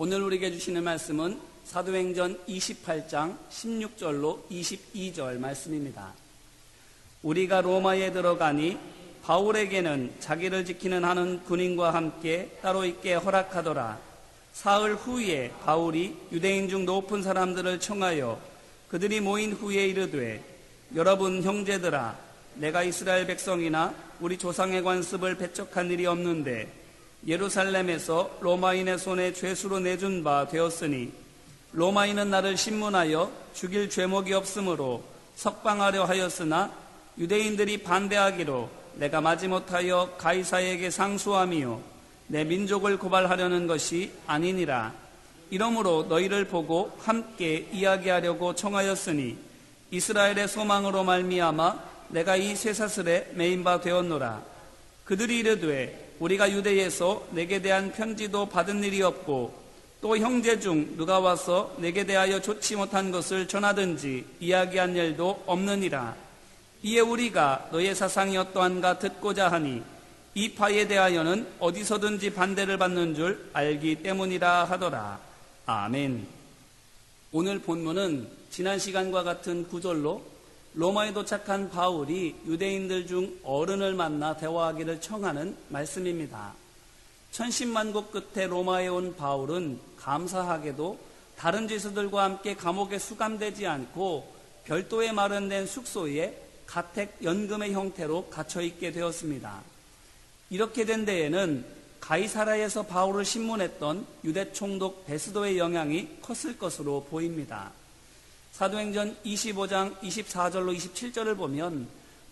오늘 우리에게 주시는 말씀은 사도행전 28장 16절로 22절 말씀입니다. 우리가 로마에 들어가니 바울에게는 자기를 지키는 하는 군인과 함께 따로 있게 허락하더라. 사흘 후에 바울이 유대인 중 높은 사람들을 청하여 그들이 모인 후에 이르되 여러분 형제들아 내가 이스라엘 백성이나 우리 조상의 관습을 배척한 일이 없는데 예루살렘에서 로마인의 손에 죄수로 내준 바 되었으니 로마인은 나를 신문하여 죽일 죄목이 없으므로 석방하려 하였으나 유대인들이 반대하기로 내가 마지못하여 가이사에게 상수함이요 내 민족을 고발하려는 것이 아니니라. 이러므로 너희를 보고 함께 이야기하려고 청하였으니 이스라엘의 소망으로 말미암아 내가 이 쇠사슬에 메인 바 되었노라. 그들이 이르되 우리가 유대에서 내게 대한 편지도 받은 일이 없고 또 형제 중 누가 와서 내게 대하여 좋지 못한 것을 전하든지 이야기한 일도 없느니라 이에 우리가 너의 사상이 어떠한가 듣고자 하니 이 파에 대하여는 어디서든지 반대를 받는 줄 알기 때문이라 하더라. 아멘. 오늘 본문은 지난 시간과 같은 구절로 로마에 도착한 바울이 유대인들 중 어른을 만나 대화하기를 청하는 말씀입니다. 천신만고 끝에 로마에 온 바울은 감사하게도 다른 죄수들과 함께 감옥에 수감되지 않고 별도의 마련된 숙소에 가택 연금의 형태로 갇혀 있게 되었습니다. 이렇게 된 데에는 가이사라에서 바울을 신문했던 유대 총독 베스도의 영향이 컸을 것으로 보입니다. 사도행전 25장 24절로 27절을 보면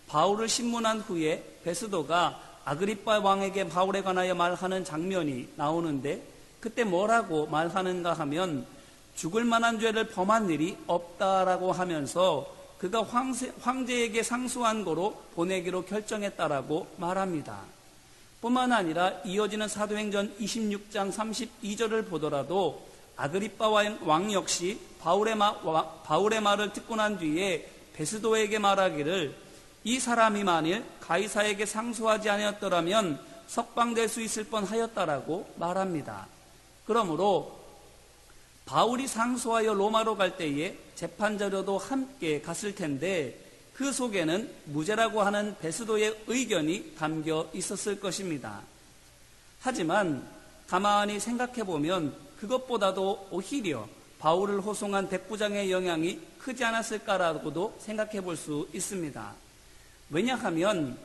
바울을 신문한 후에 베스도가 아그리빠 왕에게 바울에 관하여 말하는 장면이 나오는데 그때 뭐라고 말하는가 하면 죽을 만한 죄를 범한 일이 없다라고 하면서 그가 황제, 황제에게 상수한 거로 보내기로 결정했다라고 말합니다. 뿐만 아니라 이어지는 사도행전 26장 32절을 보더라도 아그리빠 왕 역시 바울의, 마, 바울의 말을 듣고 난 뒤에 베스도에게 말하기를 이 사람이 만일 가이사에게 상수하지 아니었더라면 석방될 수 있을 뻔하였다라고 말합니다. 그러므로 바울이 상소하여 로마로 갈 때에 재판 자료도 함께 갔을 텐데 그 속에는 무죄라고 하는 베스도의 의견이 담겨 있었을 것입니다. 하지만 가만히 생각해 보면 그것보다도 오히려 바울을 호송한 백부장의 영향이 크지 않았을까라고도 생각해 볼 수 있습니다. 왜냐하면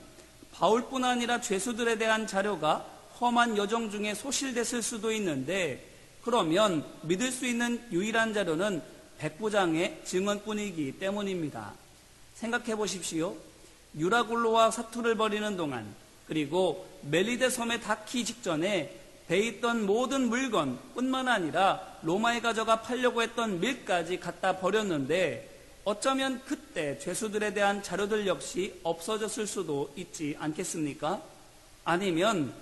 바울뿐 아니라 죄수들에 대한 자료가 험한 여정 중에 소실됐을 수도 있는데 그러면 믿을 수 있는 유일한 자료는 백부장의 증언뿐이기 때문입니다. 생각해 보십시오. 유라굴로와 사투를 벌이는 동안 그리고 멜리데 섬에 닿기 직전에 배 있던 모든 물건 뿐만 아니라 로마에 가져가 팔려고 했던 밀까지 갖다 버렸는데 어쩌면 그때 죄수들에 대한 자료들 역시 없어졌을 수도 있지 않겠습니까? 아니면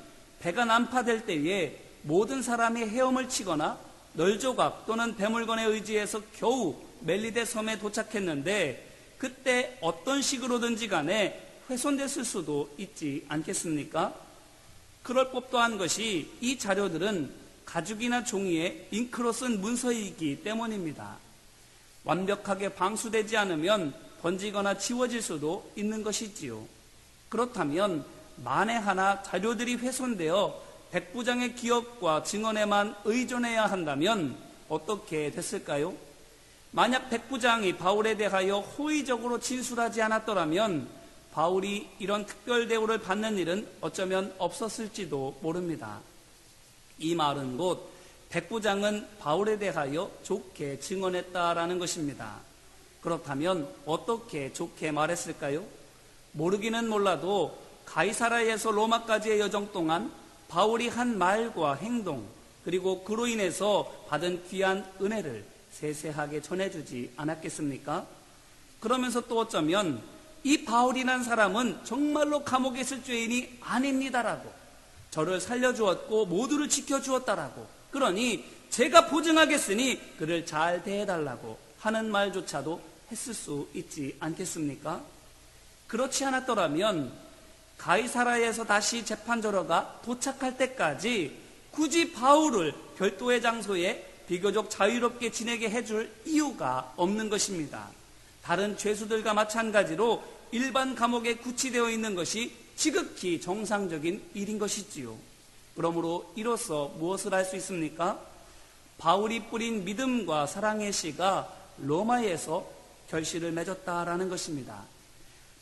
배가 난파될 때에 모든 사람이 헤엄을 치거나 널조각 또는 배물건에 의지해서 겨우 멜리데 섬에 도착했는데 그때 어떤 식으로든지 간에 훼손됐을 수도 있지 않겠습니까? 그럴 법도 한 것이 이 자료들은 가죽이나 종이에 잉크로 쓴 문서이기 때문입니다. 완벽하게 방수되지 않으면 번지거나 지워질 수도 있는 것이지요. 그렇다면 만에 하나 자료들이 훼손되어 백부장의 기억과 증언에만 의존해야 한다면 어떻게 됐을까요? 만약 백부장이 바울에 대하여 호의적으로 진술하지 않았더라면 바울이 이런 특별 대우를 받는 일은 어쩌면 없었을지도 모릅니다. 이 말은 곧 백부장은 바울에 대하여 좋게 증언했다라는 것입니다. 그렇다면 어떻게 좋게 말했을까요? 모르기는 몰라도 가이사라에서 로마까지의 여정 동안 바울이 한 말과 행동, 그리고 그로 인해서 받은 귀한 은혜를 세세하게 전해주지 않았겠습니까? 그러면서 또 어쩌면 이 바울이란 사람은 정말로 감옥에 있을 죄인이 아닙니다라고 저를 살려주었고 모두를 지켜주었다라고 그러니 제가 보증하겠으니 그를 잘 대해달라고 하는 말조차도 했을 수 있지 않겠습니까? 그렇지 않았더라면 가이사라에서 다시 재판저러가 도착할 때까지 굳이 바울을 별도의 장소에 비교적 자유롭게 지내게 해줄 이유가 없는 것입니다. 다른 죄수들과 마찬가지로 일반 감옥에 구치되어 있는 것이 지극히 정상적인 일인 것이지요. 그러므로 이로써 무엇을 할 수 있습니까? 바울이 뿌린 믿음과 사랑의 씨가 로마에서 결실을 맺었다라는 것입니다.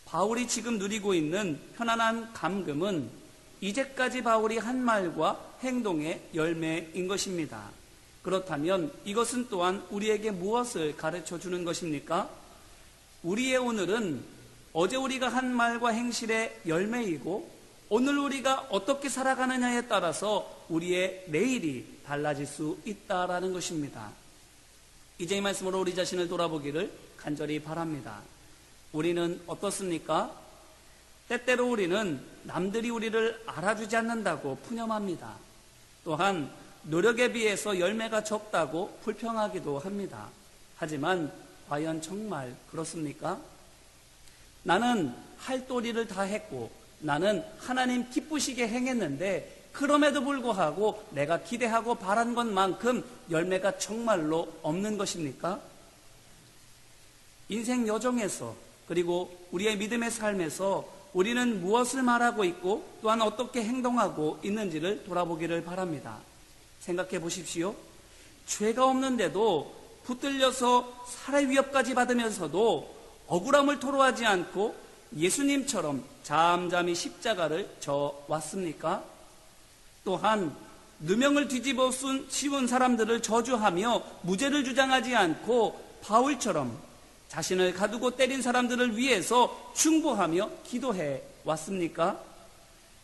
바울이 지금 누리고 있는 편안한 감금은 이제까지 바울이 한 말과 행동의 열매인 것입니다. 그렇다면 이것은 또한 우리에게 무엇을 가르쳐 주는 것입니까? 우리의 오늘은 어제 우리가 한 말과 행실의 열매이고 오늘 우리가 어떻게 살아가느냐에 따라서 우리의 내일이 달라질 수 있다라는 것입니다. 이제 이 말씀으로 우리 자신을 돌아보기를 간절히 바랍니다. 우리는 어떻습니까? 때때로 우리는 남들이 우리를 알아주지 않는다고 푸념합니다. 또한 노력에 비해서 열매가 적다고 불평하기도 합니다. 하지만 과연 정말 그렇습니까? 나는 할 도리를 다 했고 나는 하나님 기쁘시게 행했는데 그럼에도 불구하고 내가 기대하고 바란 것만큼 열매가 정말로 없는 것입니까? 인생 여정에서 그리고 우리의 믿음의 삶에서 우리는 무엇을 말하고 있고 또한 어떻게 행동하고 있는지를 돌아보기를 바랍니다. 생각해 보십시오. 죄가 없는데도 붙들려서 살해 위협까지 받으면서도 억울함을 토로하지 않고 예수님처럼 잠잠히 십자가를 져 왔습니까? 또한 누명을 뒤집어 쓴 씌운 사람들을 저주하며 무죄를 주장하지 않고 바울처럼 자신을 가두고 때린 사람들을 위해서 충고하며 기도해 왔습니까?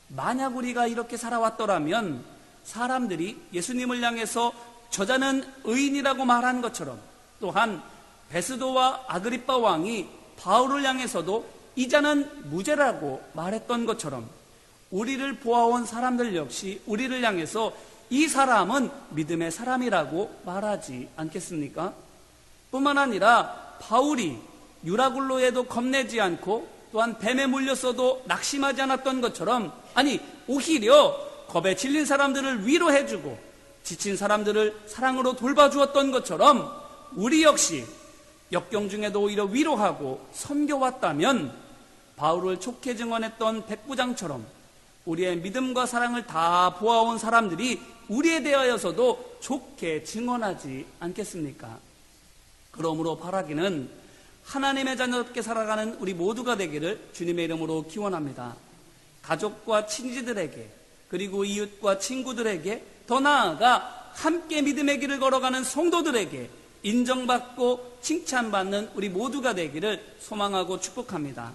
만약 우리가 이렇게 살아왔더라면 사람들이 예수님을 향해서 저자는 의인이라고 말한 것처럼 또한 베스도와 아그리빠 왕이 바울을 향해서도 이자는 무죄라고 말했던 것처럼 우리를 보아온 사람들 역시 우리를 향해서 이 사람은 믿음의 사람이라고 말하지 않겠습니까? 뿐만 아니라 바울이 유라굴로에도 겁내지 않고 또한 뱀에 물렸어도 낙심하지 않았던 것처럼 아니 오히려 겁에 질린 사람들을 위로해주고 지친 사람들을 사랑으로 돌봐주었던 것처럼 우리 역시 역경 중에도 오히려 위로하고 섬겨왔다면 바울을 좋게 증언했던 백부장처럼 우리의 믿음과 사랑을 다 보아온 사람들이 우리에 대하여서도 좋게 증언하지 않겠습니까? 그러므로 바라기는 하나님의 자녀답게 살아가는 우리 모두가 되기를 주님의 이름으로 기원합니다. 가족과 친지들에게 그리고 이웃과 친구들에게 더 나아가 함께 믿음의 길을 걸어가는 성도들에게 인정받고 칭찬받는 우리 모두가 되기를 소망하고 축복합니다.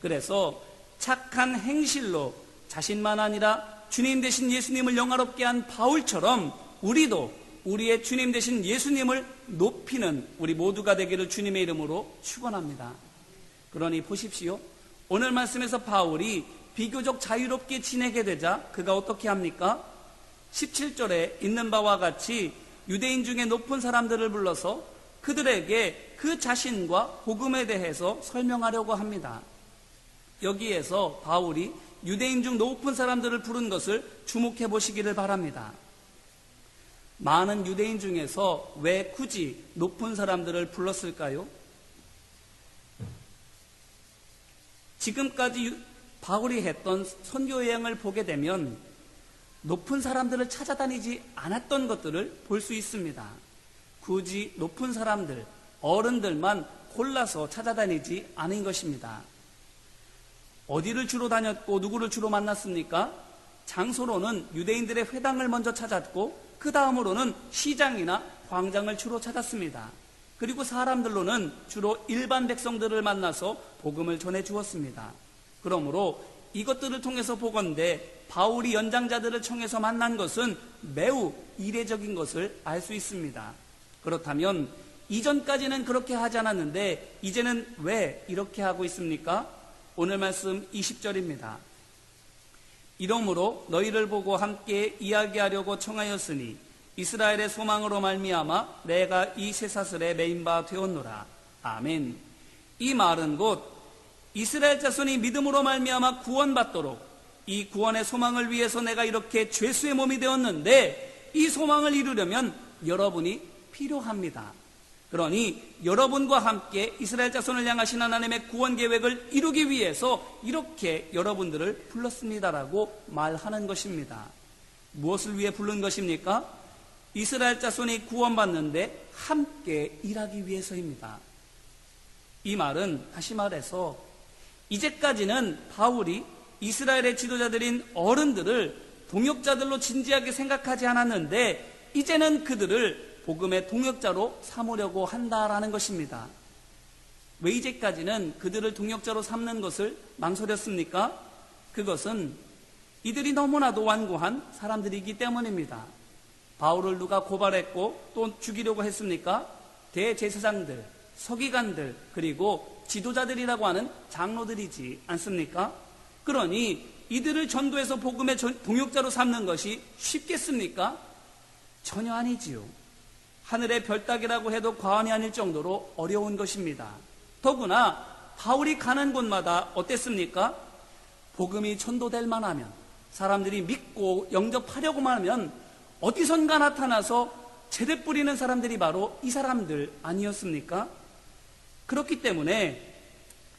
그래서 착한 행실로 자신만 아니라 주님 대신 예수님을 영화롭게 한 바울처럼 우리도 우리의 주님 대신 예수님을 높이는 우리 모두가 되기를 주님의 이름으로 축원합니다. 그러니 보십시오. 오늘 말씀에서 바울이 비교적 자유롭게 지내게 되자 그가 어떻게 합니까? 17절에 있는 바와 같이 유대인 중에 높은 사람들을 불러서 그들에게 그 자신과 복음에 대해서 설명하려고 합니다. 여기에서 바울이 유대인 중 높은 사람들을 부른 것을 주목해 보시기를 바랍니다. 많은 유대인 중에서 왜 굳이 높은 사람들을 불렀을까요? 지금까지 바울이 했던 선교 여행을 보게 되면 높은 사람들을 찾아다니지 않았던 것들을 볼 수 있습니다. 굳이 높은 사람들, 어른들만 골라서 찾아다니지 않은 것입니다. 어디를 주로 다녔고 누구를 주로 만났습니까? 장소로는 유대인들의 회당을 먼저 찾았고 그 다음으로는 시장이나 광장을 주로 찾았습니다. 그리고 사람들로는 주로 일반 백성들을 만나서 복음을 전해 주었습니다. 그러므로 이것들을 통해서 보건대 바울이 연장자들을 청해서 만난 것은 매우 이례적인 것을 알 수 있습니다. 그렇다면 이전까지는 그렇게 하지 않았는데 이제는 왜 이렇게 하고 있습니까? 오늘 말씀 20절입니다. 이러므로 너희를 보고 함께 이야기하려고 청하였으니 이스라엘의 소망으로 말미암아 내가 이 쇠사슬에 메인 바 되었노라. 아멘. 이 말은 곧 이스라엘 자손이 믿음으로 말미암아 구원받도록 이 구원의 소망을 위해서 내가 이렇게 죄수의 몸이 되었는데 이 소망을 이루려면 여러분이 필요합니다. 그러니 여러분과 함께 이스라엘 자손을 향하신 하나님의 구원 계획을 이루기 위해서 이렇게 여러분들을 불렀습니다라고 말하는 것입니다. 무엇을 위해 부른 것입니까? 이스라엘 자손이 구원받는데 함께 일하기 위해서입니다. 이 말은 다시 말해서 이제까지는 바울이 이스라엘의 지도자들인 어른들을 동역자들로 진지하게 생각하지 않았는데 이제는 그들을 복음의 동역자로 삼으려고 한다라는 것입니다. 왜 이제까지는 그들을 동역자로 삼는 것을 망설였습니까? 그것은 이들이 너무나도 완고한 사람들이기 때문입니다. 바울을 누가 고발했고 또 죽이려고 했습니까? 대제사장들, 서기관들, 그리고 지도자들이라고 하는 장로들이지 않습니까? 그러니 이들을 전도해서 복음의 동역자로 삼는 것이 쉽겠습니까? 전혀 아니지요. 하늘의 별따기라고 해도 과언이 아닐 정도로 어려운 것입니다. 더구나 바울이 가는 곳마다 어땠습니까? 복음이 전도될 만하면 사람들이 믿고 영접하려고만 하면 어디선가 나타나서 제대 뿌리는 사람들이 바로 이 사람들 아니었습니까? 그렇기 때문에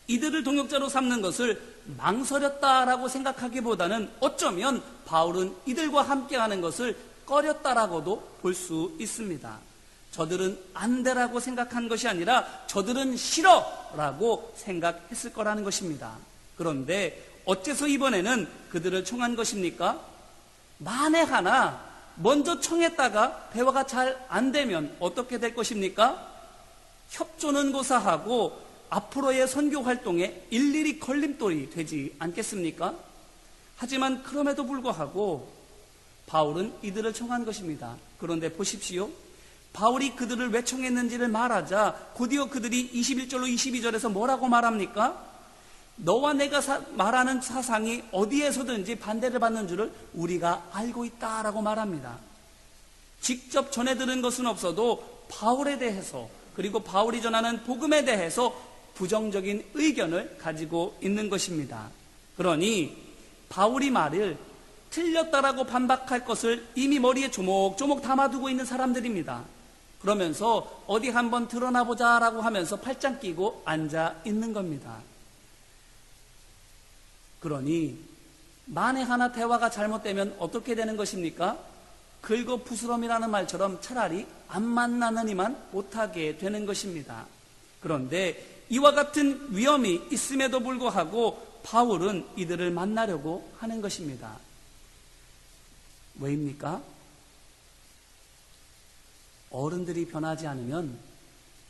이들을 동역자로 삼는 것을 망설였다라고 생각하기보다는 어쩌면 바울은 이들과 함께하는 것을 꺼렸다라고도 볼 수 있습니다. 저들은 안 되라고 생각한 것이 아니라 저들은 싫어라고 생각했을 거라는 것입니다. 그런데 어째서 이번에는 그들을 청한 것입니까? 만에 하나 먼저 청했다가 대화가 잘 안 되면 어떻게 될 것입니까? 협조는 고사하고 앞으로의 선교 활동에 일일이 걸림돌이 되지 않겠습니까? 하지만 그럼에도 불구하고 바울은 이들을 청한 것입니다. 그런데 보십시오. 바울이 그들을 왜 청했는지를 말하자 곧이어 그들이 21절로 22절에서 뭐라고 말합니까? 너와 내가 사, 말하는 사상이 어디에서든지 반대를 받는 줄을 우리가 알고 있다라고 말합니다. 직접 전해 들은 것은 없어도 바울에 대해서 그리고 바울이 전하는 복음에 대해서 부정적인 의견을 가지고 있는 것입니다. 그러니 바울이 말을 틀렸다라고 반박할 것을 이미 머리에 조목조목 담아두고 있는 사람들입니다. 그러면서 어디 한번 드러나 보자라고 하면서 팔짱 끼고 앉아 있는 겁니다. 그러니 만에 하나 대화가 잘못되면 어떻게 되는 것입니까? 긁어 부스럼이라는 말처럼 차라리 안 만나느니만 못하게 되는 것입니다. 그런데 이와 같은 위험이 있음에도 불구하고 바울은 이들을 만나려고 하는 것입니다. 왜입니까? 어른들이 변하지 않으면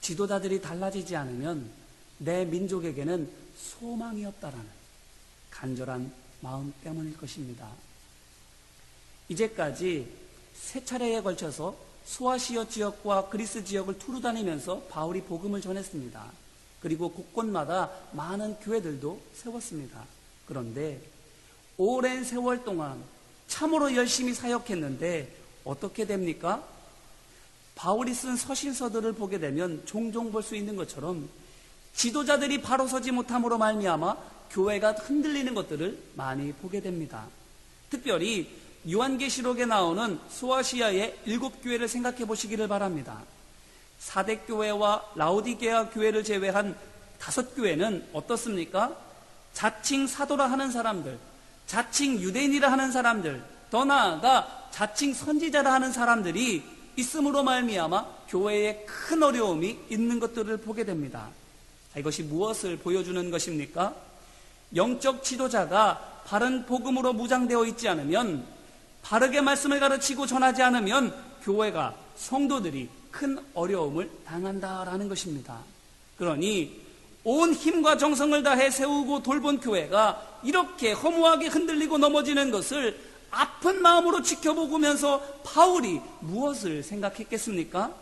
지도자들이 달라지지 않으면 내 민족에게는 소망이 없다라는 간절한 마음 때문일 것입니다. 이제까지 세 차례에 걸쳐서 소아시아 지역과 그리스 지역을 투루 다니면서 바울이 복음을 전했습니다. 그리고 곳곳마다 많은 교회들도 세웠습니다. 그런데 오랜 세월 동안 참으로 열심히 사역했는데 어떻게 됩니까? 바울이 쓴 서신서들을 보게 되면 종종 볼 수 있는 것처럼 지도자들이 바로 서지 못함으로 말미암아 교회가 흔들리는 것들을 많이 보게 됩니다. 특별히 요한계시록에 나오는 소아시아의 일곱 교회를 생각해 보시기를 바랍니다. 사대 교회와 라우디게아 교회를 제외한 다섯 교회는 어떻습니까? 자칭 사도라 하는 사람들, 자칭 유대인이라 하는 사람들, 더 나아가 자칭 선지자라 하는 사람들이 있음으로 말미암아 교회에 큰 어려움이 있는 것들을 보게 됩니다. 이것이 무엇을 보여주는 것입니까? 영적 지도자가 바른 복음으로 무장되어 있지 않으면 바르게 말씀을 가르치고 전하지 않으면 교회가 성도들이 큰 어려움을 당한다라는 것입니다. 그러니 온 힘과 정성을 다해 세우고 돌본 교회가 이렇게 허무하게 흔들리고 넘어지는 것을 아픈 마음으로 지켜보면서 바울이 무엇을 생각했겠습니까?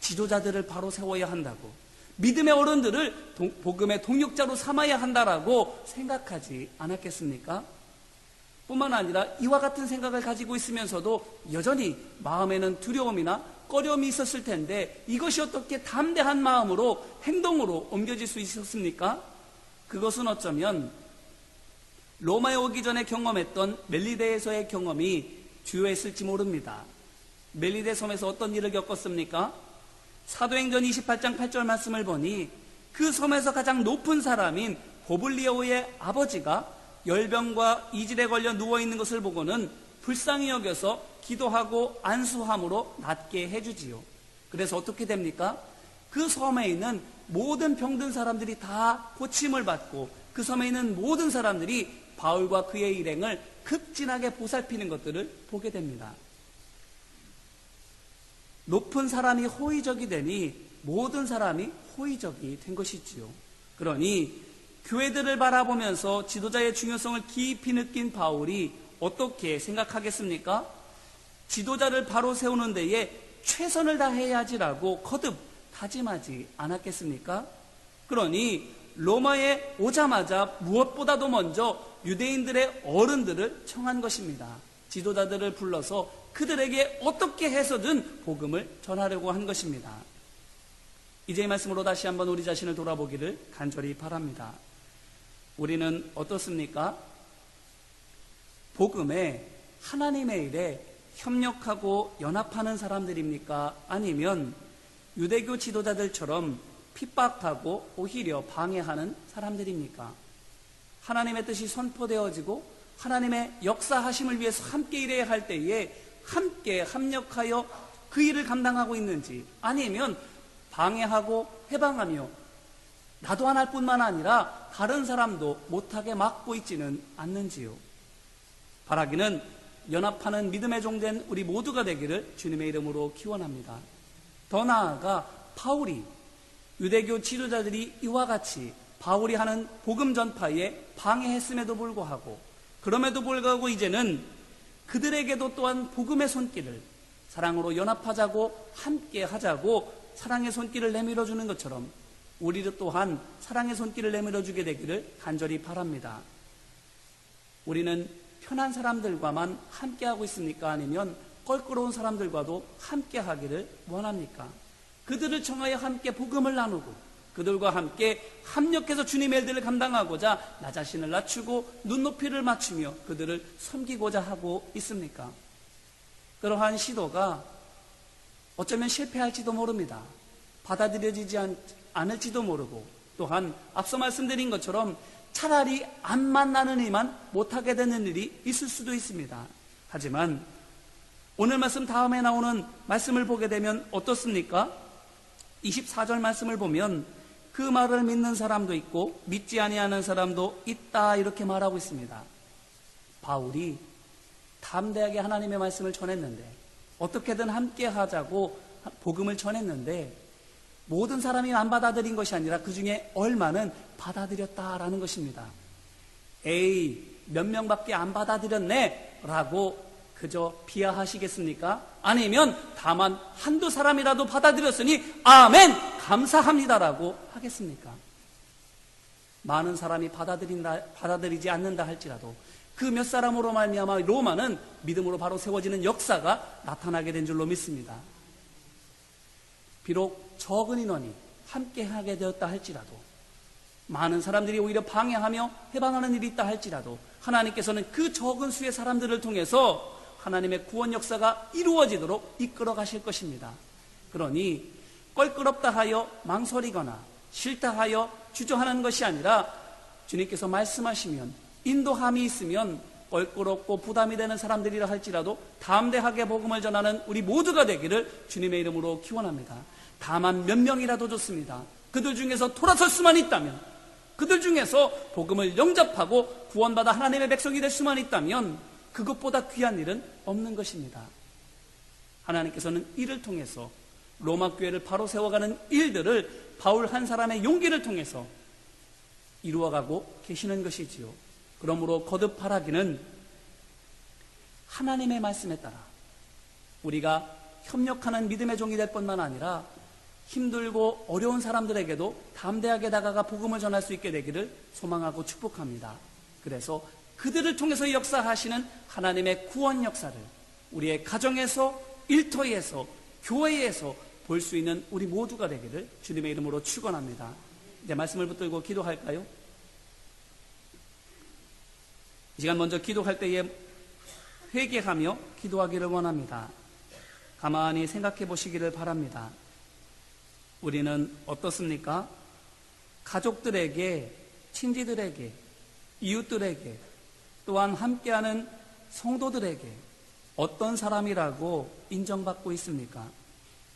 지도자들을 바로 세워야 한다고 믿음의 어른들을 복음의 동력자로 삼아야 한다라고 생각하지 않았겠습니까? 뿐만 아니라 이와 같은 생각을 가지고 있으면서도 여전히 마음에는 두려움이나 꺼려움이 있었을 텐데 이것이 어떻게 담대한 마음으로 행동으로 옮겨질 수 있었습니까? 그것은 어쩌면 로마에 오기 전에 경험했던 멜리데에서의 경험이 주요했을지 모릅니다. 멜리데 섬에서 어떤 일을 겪었습니까? 사도행전 28장 8절 말씀을 보니 그 섬에서 가장 높은 사람인 고블리오의 아버지가 열병과 이질에 걸려 누워 있는 것을 보고는 불쌍히 여겨서 기도하고 안수함으로 낫게 해주지요. 그래서 어떻게 됩니까? 그 섬에 있는 모든 병든 사람들이 다 고침을 받고 그 섬에 있는 모든 사람들이 바울과 그의 일행을 극진하게 보살피는 것들을 보게 됩니다. 높은 사람이 호의적이 되니 모든 사람이 호의적이 된 것이지요. 그러니 교회들을 바라보면서 지도자의 중요성을 깊이 느낀 바울이 어떻게 생각하겠습니까? 지도자를 바로 세우는 데에 최선을 다해야지라고 거듭 다짐하지 않았겠습니까? 그러니 로마에 오자마자 무엇보다도 먼저 유대인들의 어른들을 청한 것입니다. 지도자들을 불러서 그들에게 어떻게 해서든 복음을 전하려고 한 것입니다. 이제 이 말씀으로 다시 한번 우리 자신을 돌아보기를 간절히 바랍니다. 우리는 어떻습니까? 복음에 하나님의 일에 협력하고 연합하는 사람들입니까? 아니면 유대교 지도자들처럼 핍박하고 오히려 방해하는 사람들입니까? 하나님의 뜻이 선포되어지고 하나님의 역사하심을 위해서 함께 일해야 할 때에 함께 합력하여 그 일을 감당하고 있는지 아니면 방해하고 해방하며 나도 안 할 뿐만 아니라 다른 사람도 못하게 막고 있지는 않는지요. 바라기는 연합하는 믿음의 종된 우리 모두가 되기를 주님의 이름으로 기원합니다. 더 나아가 바울이 유대교 지도자들이 이와 같이 바울이 하는 복음 전파에 방해했음에도 불구하고 그럼에도 불구하고 이제는 그들에게도 또한 복음의 손길을 사랑으로 연합하자고 함께 하자고 사랑의 손길을 내밀어 주는 것처럼 우리도 또한 사랑의 손길을 내밀어 주게 되기를 간절히 바랍니다. 우리는 편한 사람들과만 함께하고 있습니까? 아니면 껄끄러운 사람들과도 함께하기를 원합니까? 그들을 청하여 함께 복음을 나누고 그들과 함께 합력해서 주님의 일들을 감당하고자 나 자신을 낮추고 눈높이를 맞추며 그들을 섬기고자 하고 있습니까? 그러한 시도가 어쩌면 실패할지도 모릅니다. 받아들여지지 않을지도 모르고 또한 앞서 말씀드린 것처럼 차라리 안 만나는 이만 못하게 되는 일이 있을 수도 있습니다. 하지만 오늘 말씀 다음에 나오는 말씀을 보게 되면 어떻습니까? 24절 말씀을 보면 그 말을 믿는 사람도 있고 믿지 아니하는 사람도 있다 이렇게 말하고 있습니다. 바울이 담대하게 하나님의 말씀을 전했는데 어떻게든 함께 하자고 복음을 전했는데 모든 사람이 안 받아들인 것이 아니라 그 중에 얼마는 받아들였다라는 것입니다. 에이, 몇 명밖에 안 받아들였네? 라고 그저 비하하시겠습니까? 아니면 다만 한두 사람이라도 받아들였으니 아멘! 감사합니다라고 하겠습니까? 많은 사람이 받아들인다, 받아들이지 않는다 할지라도 그 몇 사람으로 말미암아 로마는 믿음으로 바로 세워지는 역사가 나타나게 된 줄로 믿습니다. 비록 적은 인원이 함께 하게 되었다 할지라도 많은 사람들이 오히려 방해하며 해방하는 일이 있다 할지라도 하나님께서는 그 적은 수의 사람들을 통해서 하나님의 구원 역사가 이루어지도록 이끌어 가실 것입니다. 그러니 껄끄럽다 하여 망설이거나 싫다 하여 주저하는 것이 아니라 주님께서 말씀하시면 인도함이 있으면 껄끄럽고 부담이 되는 사람들이라 할지라도 담대하게 복음을 전하는 우리 모두가 되기를 주님의 이름으로 기원합니다. 다만 몇 명이라도 좋습니다. 그들 중에서 돌아설 수만 있다면 그들 중에서 복음을 영접하고 구원받아 하나님의 백성이 될 수만 있다면 그것보다 귀한 일은 없는 것입니다. 하나님께서는 이를 통해서 로마 교회를 바로 세워가는 일들을 바울 한 사람의 용기를 통해서 이루어가고 계시는 것이지요. 그러므로 거듭하라기는 하나님의 말씀에 따라 우리가 협력하는 믿음의 종이 될 뿐만 아니라 힘들고 어려운 사람들에게도 담대하게 다가가 복음을 전할 수 있게 되기를 소망하고 축복합니다. 그래서 그들을 통해서 역사하시는 하나님의 구원 역사를 우리의 가정에서 일터에서 교회에서 볼 수 있는 우리 모두가 되기를 주님의 이름으로 축원합니다. 이제 말씀을 붙들고 기도할까요? 이 시간 먼저 기도할 때에 회개하며 기도하기를 원합니다. 가만히 생각해 보시기를 바랍니다. 우리는 어떻습니까? 가족들에게, 친지들에게, 이웃들에게, 또한 함께하는 성도들에게 어떤 사람이라고 인정받고 있습니까?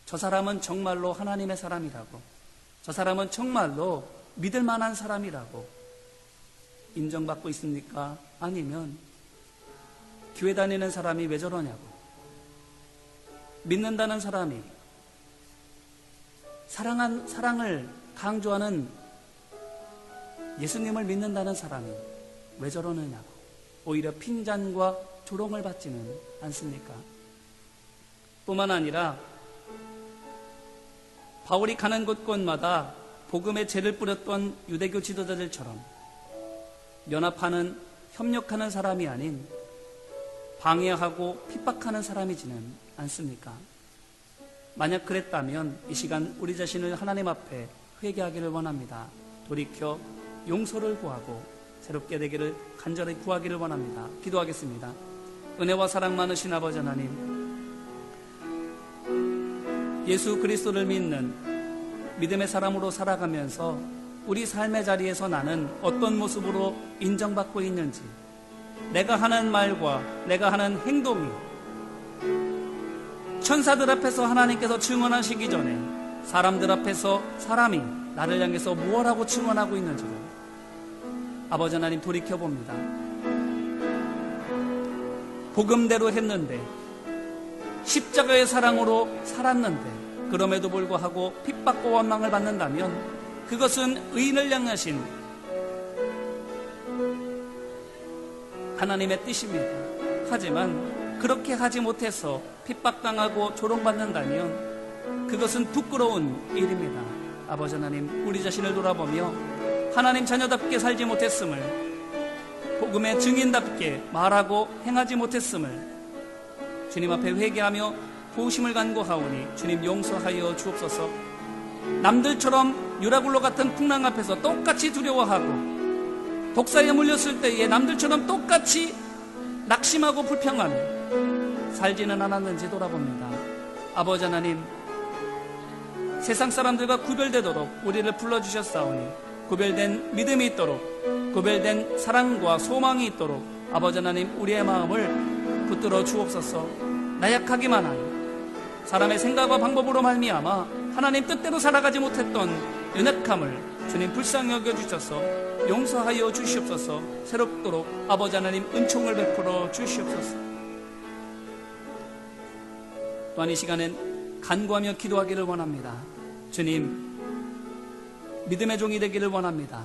저 사람은 정말로 하나님의 사람이라고, 저 사람은 정말로 믿을 만한 사람이라고 인정받고 있습니까? 아니면 교회 다니는 사람이 왜 저러냐고, 믿는다는 사람이 사랑한, 사랑을 강조하는 예수님을 믿는다는 사람이 왜 저러느냐고 오히려 핀잔과 조롱을 받지는 않습니까? 뿐만 아니라 바울이 가는 곳곳마다 복음의 죄를 뿌렸던 유대교 지도자들처럼 연합하는 협력하는 사람이 아닌 방해하고 핍박하는 사람이지는 않습니까? 만약 그랬다면 이 시간 우리 자신을 하나님 앞에 회개하기를 원합니다. 돌이켜 용서를 구하고 새롭게 되기를 간절히 구하기를 원합니다. 기도하겠습니다. 은혜와 사랑 많으신 아버지 하나님, 예수 그리스도를 믿는 믿음의 사람으로 살아가면서 우리 삶의 자리에서 나는 어떤 모습으로 인정받고 있는지, 내가 하는 말과 내가 하는 행동이 천사들 앞에서 하나님께서 증언하시기 전에 사람들 앞에서 사람이 나를 향해서 무엇하고 증언하고 있는지를 아버지 하나님 돌이켜 봅니다. 복음대로 했는데 십자가의 사랑으로 살았는데 그럼에도 불구하고 핍박과 원망을 받는다면 그것은 의인을 향하신 하나님의 뜻입니다. 하지만 그렇게 하지 못해서 핍박당하고 조롱받는다면 그것은 부끄러운 일입니다. 아버지 하나님, 우리 자신을 돌아보며 하나님 자녀답게 살지 못했음을 복음의 증인답게 말하고 행하지 못했음을 주님 앞에 회개하며 보심을 간구하오니 주님 용서하여 주옵소서 남들처럼 유라굴로 같은 풍랑 앞에서 똑같이 두려워하고 독사에 물렸을 때에 남들처럼 똑같이 낙심하고 불평하며 살지는 않았는지 돌아봅니다. 아버지 하나님, 세상 사람들과 구별되도록 우리를 불러주셨사오니 구별된 믿음이 있도록 구별된 사랑과 소망이 있도록 아버지 하나님 우리의 마음을 붙들어 주옵소서. 나약하기만 하니 사람의 생각과 방법으로 말미암아 하나님 뜻대로 살아가지 못했던 연약함을 주님 불쌍히 여겨주셔서 용서하여 주시옵소서. 새롭도록 아버지 하나님 은총을 베풀어 주시옵소서 또한 이 시간엔 간구하며 기도하기를 원합니다. 주님 믿음의 종이 되기를 원합니다.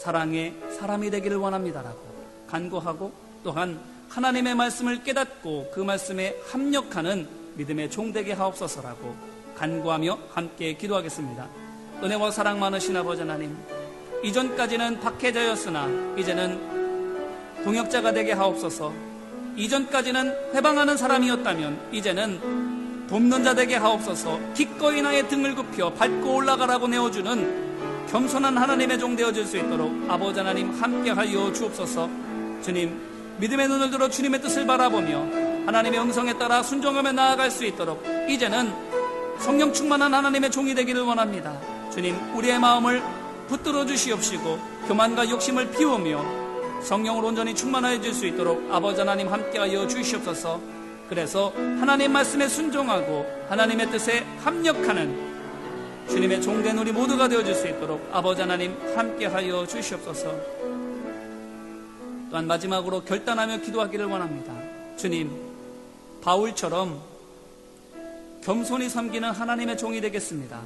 사랑의 사람이 되기를 원합니다라고 간구하고 또한 하나님의 말씀을 깨닫고 그 말씀에 합력하는 믿음의 종 되게 하옵소서라고 간구하며 함께 기도하겠습니다. 은혜와 사랑 많으신 아버지 하나님 이전까지는 박해자였으나 이제는 동역자가 되게 하옵소서. 이전까지는 회방하는 사람이었다면 이제는 돕는 자 되게 하옵소서. 기꺼이 나의 등을 굽혀 밟고 올라가라고 내어주는 겸손한 하나님의 종 되어질 수 있도록 아버지 하나님 함께 하여 주옵소서. 주님 믿음의 눈을 들어 주님의 뜻을 바라보며 하나님의 음성에 따라 순종하며 나아갈 수 있도록 이제는 성령 충만한 하나님의 종이 되기를 원합니다. 주님 우리의 마음을 붙들어 주시옵시고 교만과 욕심을 비우며 성령으로 온전히 충만하여 줄수 있도록 아버지 하나님 함께하여 주시옵소서. 그래서 하나님 말씀에 순종하고 하나님의 뜻에 합력하는 주님의 종된 우리 모두가 되어줄 수 있도록 아버지 하나님 함께하여 주시옵소서. 또한 마지막으로 결단하며 기도하기를 원합니다. 주님, 바울처럼 겸손히 섬기는 하나님의 종이 되겠습니다.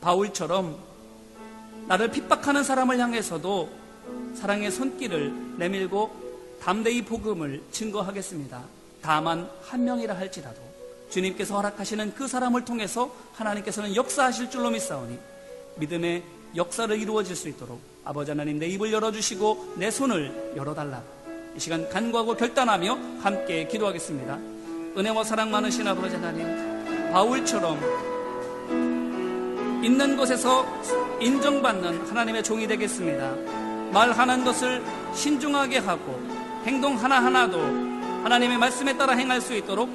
바울처럼 나를 핍박하는 사람을 향해서도 사랑의 손길을 내밀고 담대히 복음을 증거하겠습니다. 다만 한 명이라 할지라도 주님께서 허락하시는 그 사람을 통해서 하나님께서는 역사하실 줄로 믿사오니 믿음의 역사를 이루어질 수 있도록 아버지 하나님 내 입을 열어주시고 내 손을 열어달라 이 시간 간구하고 결단하며 함께 기도하겠습니다. 은혜와 사랑 많으신 아버지 하나님 바울처럼 있는 곳에서 인정받는 하나님의 종이 되겠습니다. 말하는 것을 신중하게 하고 행동 하나하나도 하나님의 말씀에 따라 행할 수 있도록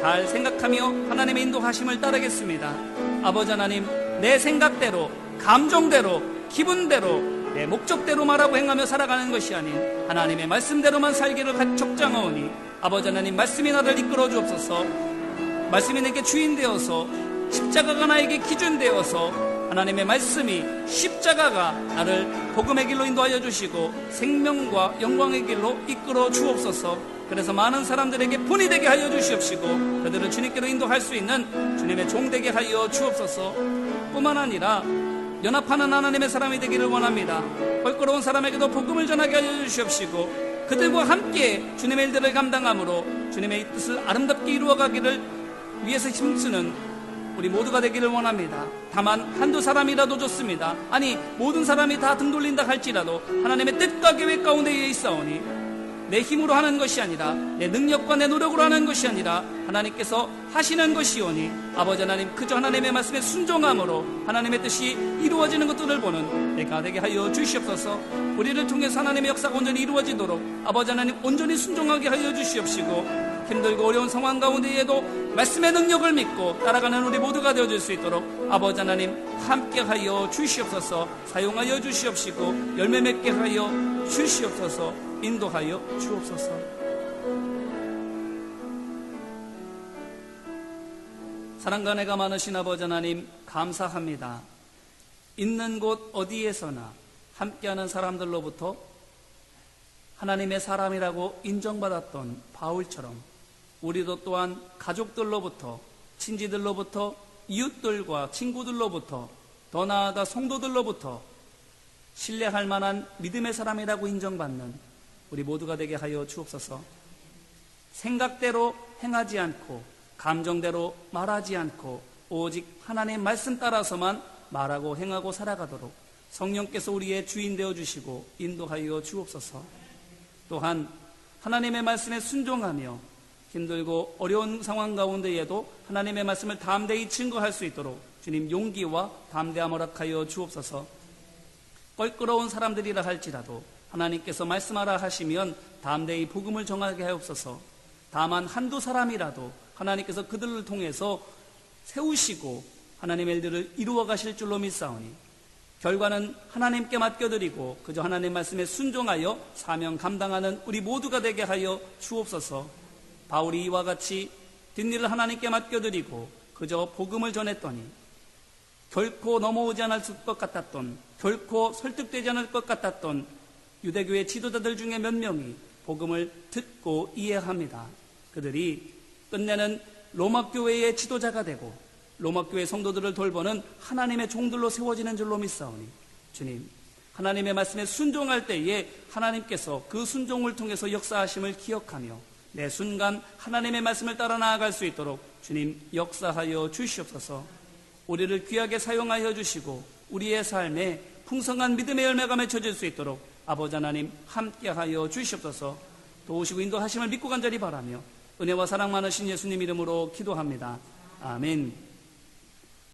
잘 생각하며 하나님의 인도하심을 따르겠습니다. 아버지 하나님, 내 생각대로, 감정대로, 기분대로, 내 목적대로 말하고 행하며 살아가는 것이 아닌 하나님의 말씀대로만 살기를 적장하오니 아버지 하나님 말씀이 나를 이끌어 주옵소서 말씀이 내게 주인 되어서 십자가가 나에게 기준 되어서 하나님의 말씀이 십자가가 나를 복음의 길로 인도하여 주시고 생명과 영광의 길로 이끌어 주옵소서. 그래서 많은 사람들에게 본이 되게 하여 주시옵시고 그들을 주님께로 인도할 수 있는 주님의 종 되게 하여 주옵소서. 뿐만 아니라 연합하는 하나님의 사람이 되기를 원합니다. 헐거로운 사람에게도 복음을 전하게 하여 주시옵시고 그들과 함께 주님의 일들을 감당함으로 주님의 뜻을 아름답게 이루어가기를 위해서 힘쓰는 우리 모두가 되기를 원합니다. 다만 한두 사람이라도 좋습니다. 아니 모든 사람이 다 등 돌린다 할지라도 하나님의 뜻과 계획 가운데에 있사오니 내 힘으로 하는 것이 아니라 내 능력과 내 노력으로 하는 것이 아니라 하나님께서 하시는 것이오니 아버지 하나님 그저 하나님의 말씀에 순종함으로 하나님의 뜻이 이루어지는 것들을 보는 내가 되게 하여 주시옵소서. 우리를 통해서 하나님의 역사가 온전히 이루어지도록 아버지 하나님 온전히 순종하게 하여 주시옵시고 힘들고 어려운 상황 가운데에도 말씀의 능력을 믿고 따라가는 우리 모두가 되어줄 수 있도록 아버지 하나님 함께하여 주시옵소서. 사용하여 주시옵시고 열매 맺게 하여 주시옵소서 인도하여 주옵소서. 사랑과 내가 많으신 아버지 하나님 감사합니다. 있는 곳 어디에서나 함께하는 사람들로부터 하나님의 사람이라고 인정받았던 바울처럼 우리도 또한 가족들로부터 친지들로부터 이웃들과 친구들로부터 더 나아가 성도들로부터 신뢰할 만한 믿음의 사람이라고 인정받는 우리 모두가 되게 하여 주옵소서. 생각대로 행하지 않고 감정대로 말하지 않고 오직 하나님의 말씀 따라서만 말하고 행하고 살아가도록 성령께서 우리의 주인 되어 주시고 인도하여 주옵소서. 또한 하나님의 말씀에 순종하며 힘들고 어려운 상황 가운데에도 하나님의 말씀을 담대히 증거할 수 있도록 주님 용기와 담대함 허락하여 주옵소서. 껄끄러운 사람들이라 할지라도 하나님께서 말씀하라 하시면 담대히 복음을 정하게 하옵소서. 다만 한두 사람이라도 하나님께서 그들을 통해서 세우시고 하나님의 일들을 이루어 가실 줄로 믿사오니 결과는 하나님께 맡겨드리고 그저 하나님 말씀에 순종하여 사명 감당하는 우리 모두가 되게 하여 주옵소서. 바울이 이와 같이 뒷일을 하나님께 맡겨드리고 그저 복음을 전했더니 결코 넘어오지 않을 것 같았던 결코 설득되지 않을 것 같았던 유대교의 지도자들 중에 몇 명이 복음을 듣고 이해합니다. 그들이 끝내는 로마 교회의 지도자가 되고 로마 교회 성도들을 돌보는 하나님의 종들로 세워지는 줄로 믿사오니 주님 하나님의 말씀에 순종할 때에 하나님께서 그 순종을 통해서 역사하심을 기억하며 내 순간 하나님의 말씀을 따라 나아갈 수 있도록 주님 역사하여 주시옵소서 우리를 귀하게 사용하여 주시고 우리의 삶에 풍성한 믿음의 열매가 맺혀질 수 있도록 아버지 하나님 함께하여 주시옵소서 도우시고 인도하심을 믿고 간절히 바라며 은혜와 사랑 많으신 예수님 이름으로 기도합니다. 아멘.